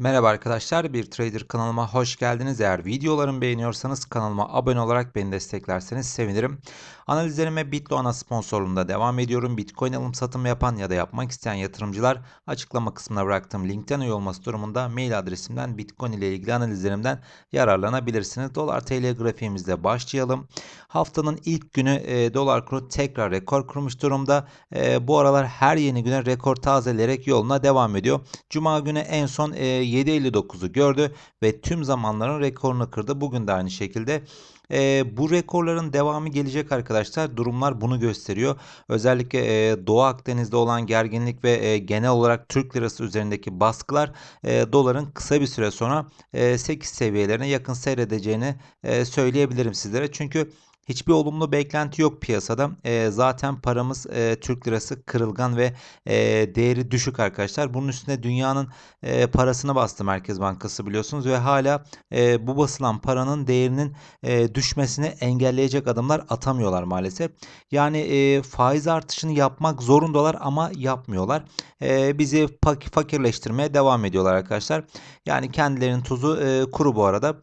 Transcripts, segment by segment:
Merhaba arkadaşlar, bir trader kanalıma hoş geldiniz. Eğer videolarımı beğeniyorsanız kanalıma abone olarak beni desteklerseniz sevinirim. Analizlerime Bitlo ana sponsorluğunda devam ediyorum. Bitcoin alım satım yapan ya da yapmak isteyen yatırımcılar açıklama kısmına bıraktığım linkten üye olması durumunda mail adresimden Bitcoin ile ilgili analizlerimden yararlanabilirsiniz. Dolar TL grafiğimizde başlayalım. Haftanın ilk günü e, dolar kuru tekrar rekor kurmuş durumda. E, bu aralar her yeni güne rekor tazeleyerek yoluna devam ediyor. Cuma günü en son e, 7.59'u gördü ve tüm zamanların rekorunu kırdı. Bugün de aynı şekilde. E, bu rekorların devamı gelecek arkadaşlar. Durumlar bunu gösteriyor. Özellikle e, Doğu Akdeniz'de olan gerginlik ve e, genel olarak Türk lirası üzerindeki baskılar e, doların kısa bir süre sonra e, 8 seviyelerine yakın seyredeceğini e, söyleyebilirim sizlere. Çünkü Hiçbir olumlu beklenti yok piyasada. E, zaten paramız e, Türk lirası kırılgan ve e, değeri düşük arkadaşlar. Bunun üstüne dünyanın e, parasını bastı Merkez Bankası biliyorsunuz ve hala e, bu basılan paranın değerinin e, düşmesini engelleyecek adımlar atamıyorlar maalesef. Yani e, faiz artışını yapmak zorundalar ama yapmıyorlar. E, bizi fakirleştirmeye devam ediyorlar arkadaşlar. Yani kendilerinin tuzu e, kuru bu arada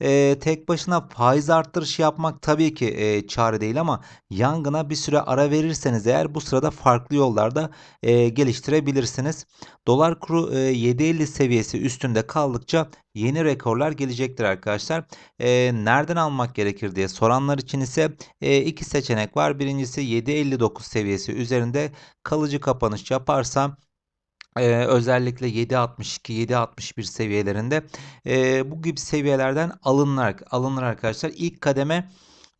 e, tek başına faiz arttırışı yapmak tabii ki e, çare değil ama yangına bir süre ara verirseniz eğer bu sırada farklı yollarda e, geliştirebilirsiniz. Dolar kuru e, 7.50 seviyesi üstünde kaldıkça yeni rekorlar gelecektir arkadaşlar. E, nereden almak gerekir diye soranlar için ise e, iki seçenek var. Birincisi 7.59 seviyesi üzerinde kalıcı kapanış yaparsam ee, özellikle 7.62 7.61 seviyelerinde e, bu gibi seviyelerden alınır, alınır arkadaşlar. İlk kademe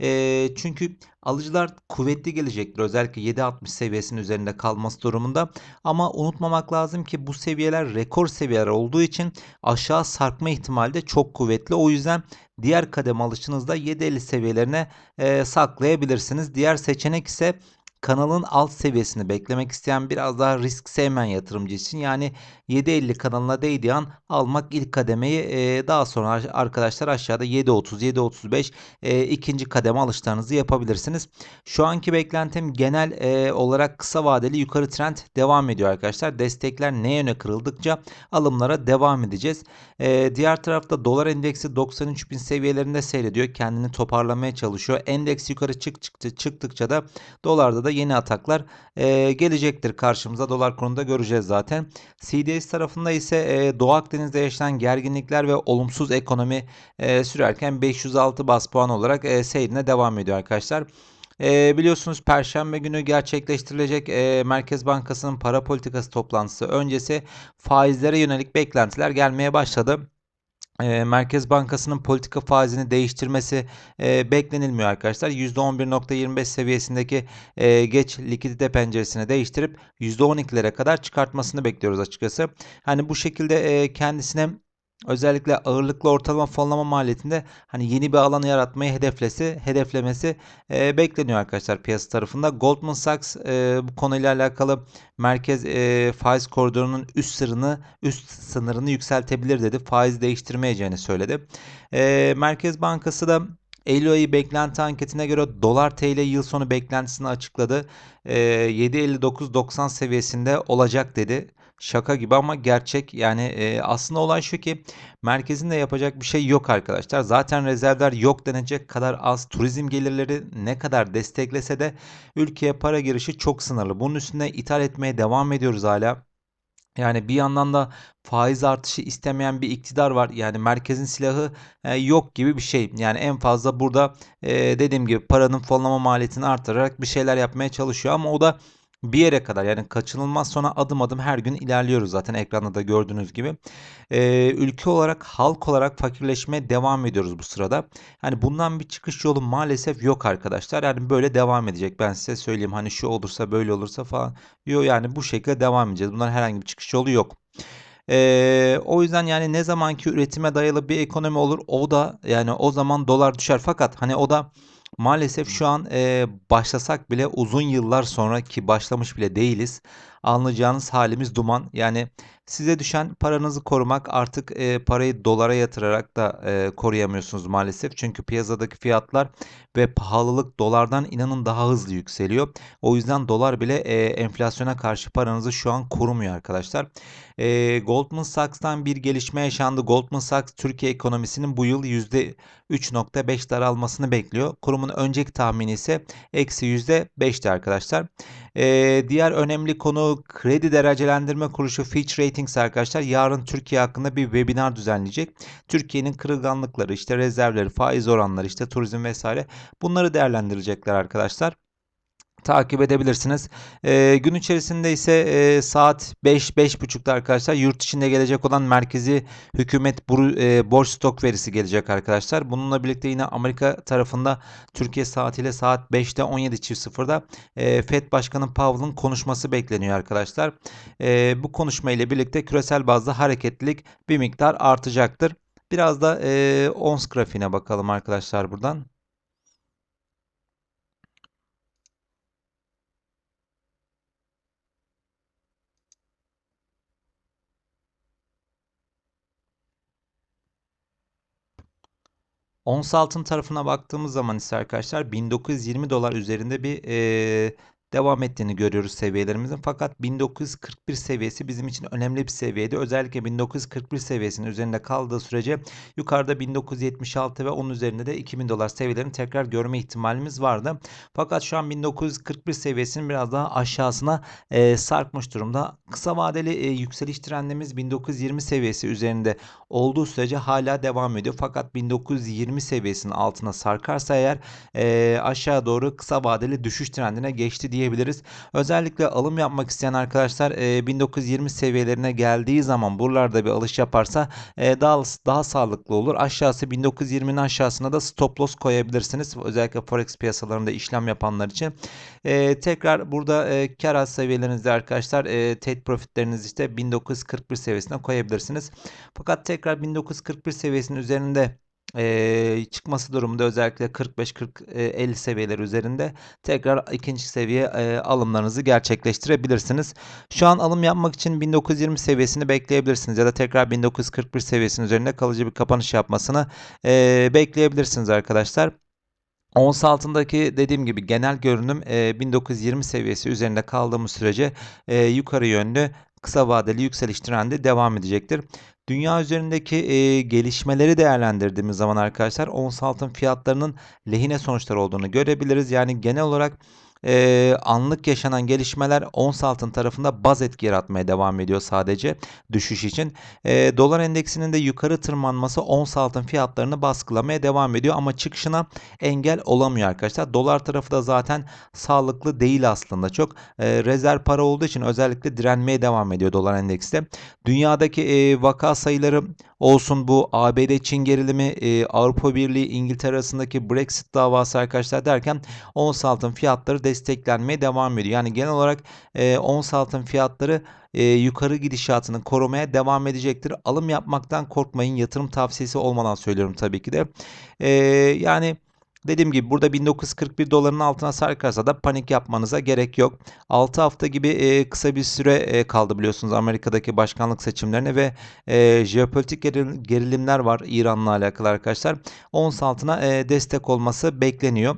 e, çünkü alıcılar kuvvetli gelecektir. Özellikle 7.60 seviyesinin üzerinde kalması durumunda. Ama unutmamak lazım ki bu seviyeler rekor seviyeler olduğu için aşağı sarkma ihtimali de çok kuvvetli. O yüzden diğer kademe alışınızda 7.50 seviyelerine e, saklayabilirsiniz. Diğer seçenek ise kanalın alt seviyesini beklemek isteyen biraz daha risk sevmeyen yatırımcı için. Yani 7.50 kanalına değdiği an almak ilk kademeyi e, daha sonra arkadaşlar aşağıda 7.30 7.35 e, ikinci kademe alışlarınızı yapabilirsiniz. Şu anki beklentim genel e, olarak kısa vadeli yukarı trend devam ediyor arkadaşlar. Destekler ne yöne kırıldıkça alımlara devam edeceğiz. E, diğer tarafta dolar endeksi 93.000 seviyelerinde seyrediyor. Kendini toparlamaya çalışıyor. Endeks yukarı çık çıktı çıktıkça da dolarda da yeni ataklar e, gelecektir karşımıza. Dolar konusunda göreceğiz zaten. CDS tarafında ise e, Doğu Akdeniz'de yaşanan gerginlikler ve olumsuz ekonomi e, sürerken 506 bas puan olarak e, seyrine devam ediyor arkadaşlar. E, biliyorsunuz Perşembe günü gerçekleştirilecek e, Merkez Bankası'nın para politikası toplantısı öncesi faizlere yönelik beklentiler gelmeye başladı. Merkez Bankası'nın politika faizini değiştirmesi beklenilmiyor arkadaşlar. %11.25 seviyesindeki geç likidite penceresini değiştirip %12'lere kadar çıkartmasını bekliyoruz açıkçası. Hani bu şekilde kendisine özellikle ağırlıklı ortalama fonlama maliyetinde hani yeni bir alan yaratmayı hedeflesi, hedeflemesi e, bekleniyor arkadaşlar piyasa tarafında. Goldman Sachs e, bu konuyla alakalı merkez e, faiz koridorunun üst sınırını üst sınırını yükseltebilir dedi. Faiz değiştirmeyeceğini söyledi. E, Merkez Bankası da Eylül ayı beklenti anketine göre dolar TL yıl sonu beklentisini açıkladı. E, 7.59-90 seviyesinde olacak dedi. Şaka gibi ama gerçek. Yani e, aslında olay şu ki merkezin de yapacak bir şey yok arkadaşlar. Zaten rezervler yok denecek kadar az. Turizm gelirleri ne kadar desteklese de ülkeye para girişi çok sınırlı. Bunun üstüne ithal etmeye devam ediyoruz hala. Yani bir yandan da faiz artışı istemeyen bir iktidar var. Yani merkezin silahı e, yok gibi bir şey. Yani en fazla burada e, dediğim gibi paranın fonlama maliyetini artırarak bir şeyler yapmaya çalışıyor ama o da bir yere kadar yani kaçınılmaz sonra adım adım her gün ilerliyoruz zaten ekranda da gördüğünüz gibi. Ee, ülke olarak halk olarak fakirleşmeye devam ediyoruz bu sırada. Hani bundan bir çıkış yolu maalesef yok arkadaşlar. Yani böyle devam edecek ben size söyleyeyim hani şu olursa böyle olursa falan. Yok yani bu şekilde devam edeceğiz. Bundan herhangi bir çıkış yolu yok. Ee, o yüzden yani ne zamanki üretime dayalı bir ekonomi olur o da yani o zaman dolar düşer fakat hani o da Maalesef şu an e, başlasak bile uzun yıllar sonra ki başlamış bile değiliz. Anlayacağınız halimiz duman. Yani size düşen paranızı korumak artık e, parayı dolara yatırarak da e, koruyamıyorsunuz maalesef. Çünkü piyasadaki fiyatlar ve pahalılık dolardan inanın daha hızlı yükseliyor. O yüzden dolar bile e, enflasyona karşı paranızı şu an korumuyor arkadaşlar. E, Goldman Sachs'tan bir gelişme yaşandı. Goldman Sachs Türkiye ekonomisinin bu yıl %3.5 daralmasını bekliyor. Kurumun önceki tahmini ise eksi %5'ti arkadaşlar. Ee, diğer önemli konu kredi derecelendirme kuruluşu Fitch Ratings arkadaşlar. Yarın Türkiye hakkında bir webinar düzenleyecek. Türkiye'nin kırılganlıkları, işte rezervleri, faiz oranları, işte turizm vesaire bunları değerlendirecekler arkadaşlar takip edebilirsiniz. E, gün içerisinde ise e, saat 5-5.30'da arkadaşlar yurt içinde gelecek olan merkezi hükümet buru, e, borç stok verisi gelecek arkadaşlar. Bununla birlikte yine Amerika tarafında Türkiye saatiyle saat 5'te 17.00'da e, FED Başkanı Powell'ın konuşması bekleniyor arkadaşlar. E, bu konuşma ile birlikte küresel bazda hareketlilik bir miktar artacaktır. Biraz da e, ons grafiğine bakalım arkadaşlar buradan. Ons altın tarafına baktığımız zaman ise arkadaşlar 1920 dolar üzerinde bir e, devam ettiğini görüyoruz seviyelerimizin. Fakat 1941 seviyesi bizim için önemli bir seviyeydi. Özellikle 1941 seviyesinin üzerinde kaldığı sürece yukarıda 1976 ve onun üzerinde de 2000 dolar seviyelerini tekrar görme ihtimalimiz vardı. Fakat şu an 1941 seviyesinin biraz daha aşağısına e, sarkmış durumda. Kısa vadeli e, yükseliş trendimiz 1920 seviyesi üzerinde olduğu sürece hala devam ediyor. Fakat 1920 seviyesinin altına sarkarsa eğer e, aşağı doğru kısa vadeli düşüş trendine geçti diyebiliriz. Özellikle alım yapmak isteyen arkadaşlar e, 1920 seviyelerine geldiği zaman buralarda bir alış yaparsa e, daha daha sağlıklı olur. Aşağısı 1920'nin aşağısına da stop loss koyabilirsiniz. Özellikle forex piyasalarında işlem yapanlar için. E, tekrar burada e, kar az seviyelerinizde arkadaşlar e, trade profitlerinizi işte 1941 seviyesine koyabilirsiniz. Fakat tekrar 1941 seviyesinin üzerinde e, çıkması durumunda özellikle 45-40-50 seviyeler üzerinde tekrar ikinci seviye e, alımlarınızı gerçekleştirebilirsiniz. Şu an alım yapmak için 1920 seviyesini bekleyebilirsiniz ya da tekrar 1941 seviyesinin üzerinde kalıcı bir kapanış yapmasını e, bekleyebilirsiniz arkadaşlar. Ons altındaki dediğim gibi genel görünüm e, 1920 seviyesi üzerinde kaldığımız sürece e, yukarı yönlü kısa vadeli yükseliş trendi devam edecektir. Dünya üzerindeki e, gelişmeleri değerlendirdiğimiz zaman arkadaşlar ons altın fiyatlarının lehine sonuçlar olduğunu görebiliriz. Yani genel olarak e, anlık yaşanan gelişmeler ons altın tarafında baz etki yaratmaya devam ediyor sadece düşüş için. E, dolar endeksinin de yukarı tırmanması ons altın fiyatlarını baskılamaya devam ediyor ama çıkışına engel olamıyor arkadaşlar. Dolar tarafı da zaten sağlıklı değil aslında çok. E, rezerv para olduğu için özellikle direnmeye devam ediyor dolar endeksi de. Dünyadaki e, vaka sayıları olsun bu ABD-Çin gerilimi, e, Avrupa Birliği, İngiltere arasındaki Brexit davası arkadaşlar derken ons altın fiyatları desteklenmeye devam ediyor. Yani genel olarak e, ons altın fiyatları e, yukarı gidişatını korumaya devam edecektir. Alım yapmaktan korkmayın. Yatırım tavsiyesi olmadan söylüyorum tabii ki de. E, yani Dediğim gibi burada 1941 doların altına sarkarsa da panik yapmanıza gerek yok. 6 hafta gibi e, kısa bir süre e, kaldı biliyorsunuz Amerika'daki başkanlık seçimlerine ve e, jeopolitik gerilimler var İran'la alakalı arkadaşlar. Ons altına destek olması bekleniyor.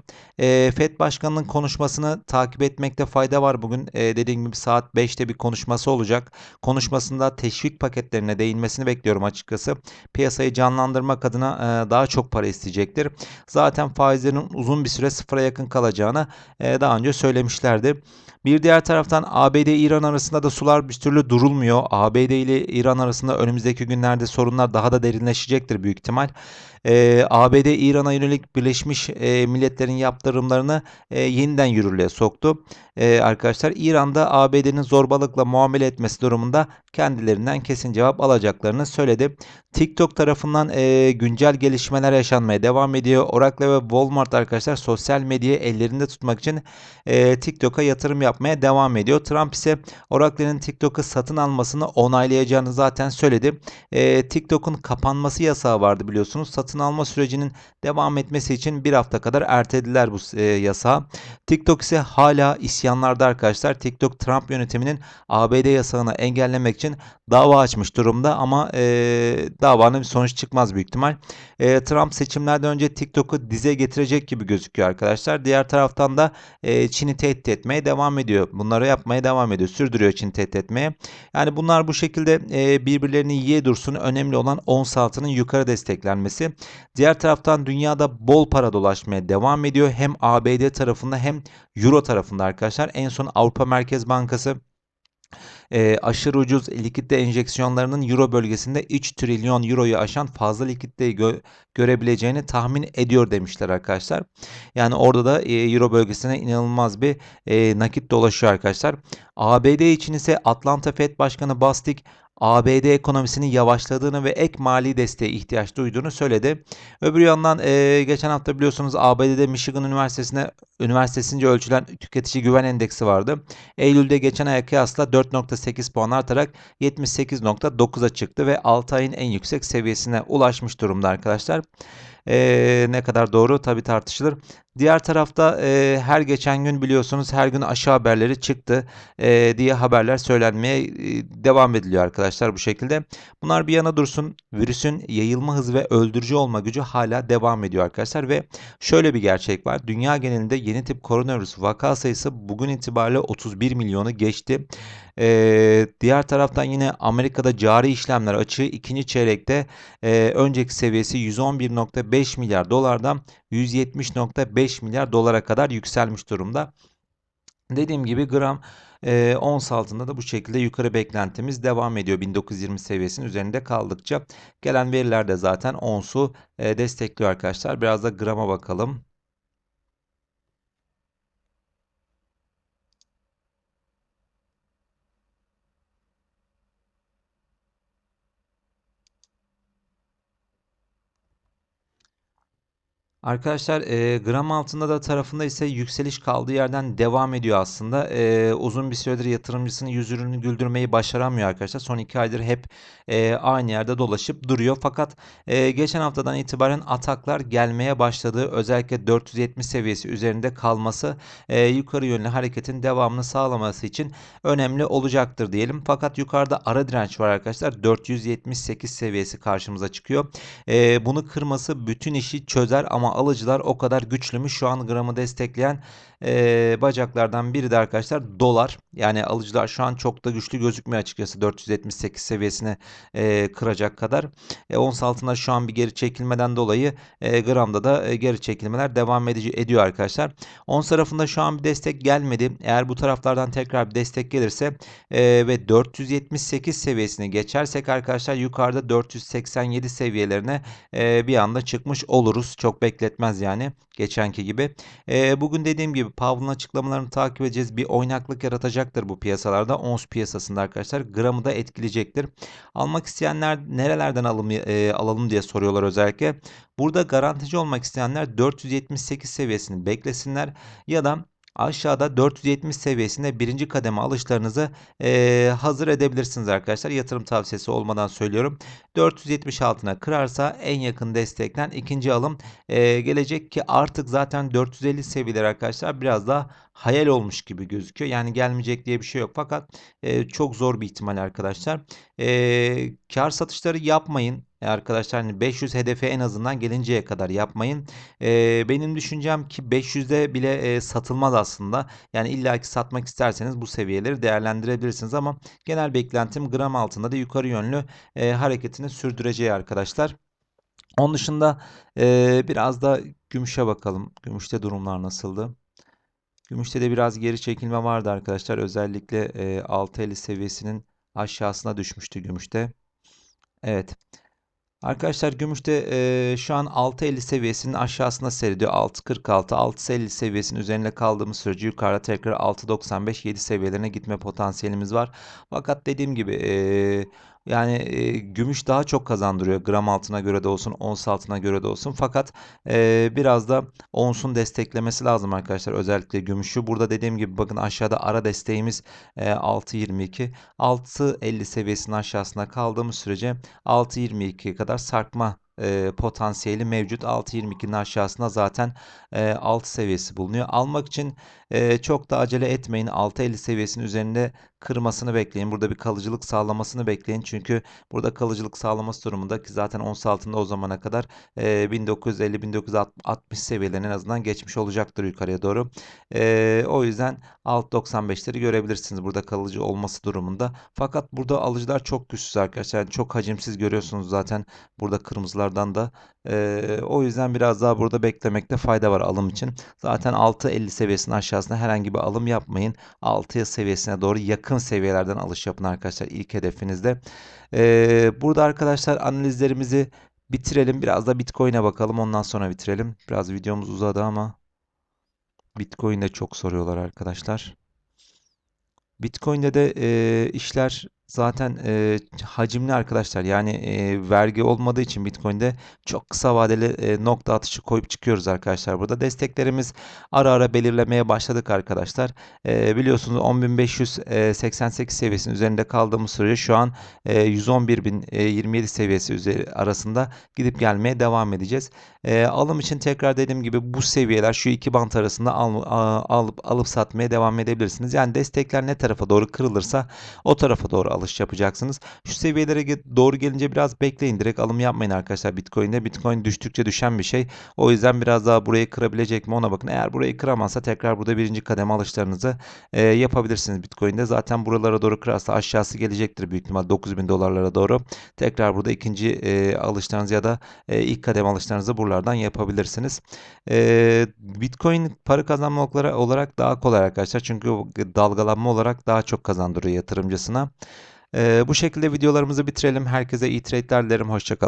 FED Başkanı'nın konuşmasını takip etmekte fayda var. Bugün e, dediğim gibi saat 5'te bir konuşması olacak. Konuşmasında teşvik paketlerine değinmesini bekliyorum açıkçası. Piyasayı canlandırmak adına daha çok para isteyecektir. Zaten faizlerin uzun bir süre sıfıra yakın kalacağını e, daha önce söylemişlerdi. Bir diğer taraftan ABD-İran arasında da sular bir türlü durulmuyor. ABD ile İran arasında önümüzdeki günlerde sorunlar daha da derinleşecektir büyük ihtimal. Ee, ABD İran'a yönelik Birleşmiş e, Milletler'in yaptırımlarını e, yeniden yürürlüğe soktu. E, arkadaşlar İran'da ABD'nin zorbalıkla muamele etmesi durumunda kendilerinden kesin cevap alacaklarını söyledi. TikTok tarafından e, güncel gelişmeler yaşanmaya devam ediyor. Oracle ve Walmart arkadaşlar sosyal medyayı ellerinde tutmak için e, TikTok'a yatırım yapmaya devam ediyor. Trump ise Oracle'nin TikTok'u satın almasını onaylayacağını zaten söyledi. E, TikTok'un kapanması yasağı vardı biliyorsunuz. Satın satın alma sürecinin devam etmesi için bir hafta kadar ertelediler bu e, yasağı. TikTok ise hala isyanlarda arkadaşlar. TikTok Trump yönetiminin ABD yasağını engellemek için dava açmış durumda ama e, davanın bir sonuç çıkmaz büyük ihtimal. E, Trump seçimlerden önce TikTok'u dize getirecek gibi gözüküyor arkadaşlar. Diğer taraftan da e, Çin'i tehdit etmeye devam ediyor. Bunları yapmaya devam ediyor. Sürdürüyor Çin'i tehdit etmeye. Yani bunlar bu şekilde e, birbirlerini yiye dursun. Önemli olan ons altının yukarı desteklenmesi. Diğer taraftan dünyada bol para dolaşmaya devam ediyor. Hem ABD tarafında hem Euro tarafında arkadaşlar. En son Avrupa Merkez Bankası e, aşırı ucuz likitte enjeksiyonlarının Euro bölgesinde 3 trilyon Euro'yu aşan fazla likiditeyi gö görebileceğini tahmin ediyor demişler arkadaşlar. Yani orada da e, Euro bölgesine inanılmaz bir e, nakit dolaşıyor arkadaşlar. ABD için ise Atlanta Fed Başkanı Bostic ABD ekonomisinin yavaşladığını ve ek mali desteğe ihtiyaç duyduğunu söyledi. Öbür yandan e, geçen hafta biliyorsunuz ABD'de Michigan Üniversitesi'ne üniversitesince ölçülen tüketici güven endeksi vardı. Eylül'de geçen aya kıyasla 4.8 puan artarak 78.9'a çıktı ve 6 ayın en yüksek seviyesine ulaşmış durumda arkadaşlar. Ee, ne kadar doğru tabi tartışılır. Diğer tarafta e, her geçen gün biliyorsunuz her gün aşağı haberleri çıktı e, diye haberler söylenmeye e, devam ediliyor arkadaşlar bu şekilde. Bunlar bir yana dursun virüsün yayılma hızı ve öldürücü olma gücü hala devam ediyor arkadaşlar ve şöyle bir gerçek var. Dünya genelinde yeni tip koronavirüs vaka sayısı bugün itibariyle 31 milyonu geçti. Ee, diğer taraftan yine Amerika'da cari işlemler açığı ikinci çeyrekte e, önceki seviyesi 111.5 milyar dolardan 170.5 milyar dolara kadar yükselmiş durumda. Dediğim gibi gram e, ons altında da bu şekilde yukarı beklentimiz devam ediyor. 1920 seviyesinin üzerinde kaldıkça gelen veriler de zaten onsu e, destekliyor arkadaşlar. Biraz da grama bakalım. Arkadaşlar e, gram altında da tarafında ise yükseliş kaldığı yerden devam ediyor aslında. E, uzun bir süredir yatırımcısının yüzünü güldürmeyi başaramıyor arkadaşlar. Son iki aydır hep e, aynı yerde dolaşıp duruyor. Fakat e, geçen haftadan itibaren ataklar gelmeye başladı. Özellikle 470 seviyesi üzerinde kalması e, yukarı yönlü hareketin devamını sağlaması için önemli olacaktır diyelim. Fakat yukarıda ara direnç var arkadaşlar. 478 seviyesi karşımıza çıkıyor. E, bunu kırması bütün işi çözer ama alıcılar o kadar güçlü mü? Şu an gramı destekleyen e, bacaklardan biri de arkadaşlar dolar. Yani alıcılar şu an çok da güçlü gözükmüyor açıkçası 478 seviyesini e, kıracak kadar. E, ons altında şu an bir geri çekilmeden dolayı e, gramda da e, geri çekilmeler devam edici, ediyor arkadaşlar. Ons tarafında şu an bir destek gelmedi. Eğer bu taraflardan tekrar bir destek gelirse e, ve 478 seviyesini geçersek arkadaşlar yukarıda 487 seviyelerine e, bir anda çıkmış oluruz. Çok bekletmez yani geçenki gibi. E, bugün dediğim gibi Powell'ın açıklamalarını takip edeceğiz. Bir oynaklık yaratacaktır bu piyasalarda. Ons piyasasında arkadaşlar. Gramı da etkileyecektir. Almak isteyenler nerelerden alım, e, alalım diye soruyorlar özellikle. Burada garantici olmak isteyenler 478 seviyesini beklesinler ya da aşağıda 470 seviyesinde birinci kademe alışlarınızı e, hazır edebilirsiniz arkadaşlar. Yatırım tavsiyesi olmadan söylüyorum. 470 altına kırarsa en yakın destekten ikinci alım e, gelecek ki artık zaten 450 seviyeler arkadaşlar biraz daha hayal olmuş gibi gözüküyor. Yani gelmeyecek diye bir şey yok fakat e, çok zor bir ihtimal arkadaşlar. E, kar satışları yapmayın. E, arkadaşlar hani 500 hedefe en azından gelinceye kadar yapmayın. E, benim düşüncem ki 500'de bile e, satılmaz aslında. Yani illaki satmak isterseniz bu seviyeleri değerlendirebilirsiniz ama genel beklentim gram altında da yukarı yönlü e, hareketini sürdüreceği arkadaşlar. Onun dışında e, biraz da gümüşe bakalım. Gümüşte durumlar nasıldı? Gümüşte de biraz geri çekilme vardı arkadaşlar. Özellikle e, 6.50 seviyesinin aşağısına düşmüştü gümüşte. Evet. Arkadaşlar gümüşte e, şu an 6.50 seviyesinin aşağısında seyrediyor. 6.46, 6.50 seviyesinin üzerinde kaldığımız sürece yukarıda tekrar 6.95, 7 seviyelerine gitme potansiyelimiz var. Fakat dediğim gibi e, yani e, gümüş daha çok kazandırıyor gram altına göre de olsun, ons altına göre de olsun. Fakat e, biraz da onsun desteklemesi lazım arkadaşlar. Özellikle gümüşü. Burada dediğim gibi bakın aşağıda ara desteğimiz e, 6.22. 6.50 seviyesinin aşağısında kaldığımız sürece 6.22'ye kadar sarkma e, potansiyeli mevcut. 6.22'nin aşağısında zaten e, alt seviyesi bulunuyor. Almak için e, çok da acele etmeyin. 6.50 seviyesinin üzerinde kırmasını bekleyin. Burada bir kalıcılık sağlamasını bekleyin. Çünkü burada kalıcılık sağlaması durumunda ki zaten ons altında o zamana kadar e, 1950-1960 seviyelerinin en azından geçmiş olacaktır yukarıya doğru. E, o yüzden alt 95'leri görebilirsiniz burada kalıcı olması durumunda. Fakat burada alıcılar çok güçsüz arkadaşlar. Yani çok hacimsiz görüyorsunuz zaten burada kırmızılardan da. E, o yüzden biraz daha burada beklemekte fayda var alım için. Zaten 6.50 seviyesinin aşağısında herhangi bir alım yapmayın. 6 seviyesine doğru yakın seviyelerden alış yapın arkadaşlar ilk hedefinizde. Ee, burada arkadaşlar analizlerimizi bitirelim. Biraz da Bitcoin'e bakalım. Ondan sonra bitirelim. Biraz videomuz uzadı ama Bitcoin'de çok soruyorlar arkadaşlar. Bitcoin'de de e, işler zaten e, hacimli arkadaşlar. Yani e, vergi olmadığı için Bitcoin'de çok kısa vadeli e, nokta atışı koyup çıkıyoruz arkadaşlar. Burada desteklerimiz ara ara belirlemeye başladık arkadaşlar. E, biliyorsunuz 10.588 seviyesinin üzerinde kaldığımız sürece şu an e, 111.027 seviyesi arasında gidip gelmeye devam edeceğiz. E, alım için tekrar dediğim gibi bu seviyeler şu iki bant arasında al, a- alıp alıp satmaya devam edebilirsiniz. Yani destekler ne tarafa doğru kırılırsa o tarafa doğru alış yapacaksınız. Şu seviyelere doğru gelince biraz bekleyin. Direkt alım yapmayın arkadaşlar Bitcoin'de. Bitcoin düştükçe düşen bir şey. O yüzden biraz daha burayı kırabilecek mi ona bakın. Eğer burayı kıramazsa tekrar burada birinci kademe alışlarınızı e, yapabilirsiniz Bitcoin'de. Zaten buralara doğru kırarsa aşağısı gelecektir büyük ihtimal 9000 dolarlara doğru. Tekrar burada ikinci e, alışlarınızı ya da e, ilk kademe alışlarınızı buralardan yapabilirsiniz. E, Bitcoin para kazanma olarak- daha kolay arkadaşlar. Çünkü dalgalanma olarak daha çok kazandırıyor yatırımcısına. E, bu şekilde videolarımızı bitirelim. Herkese iyi trade'ler dilerim. Hoşçakalın.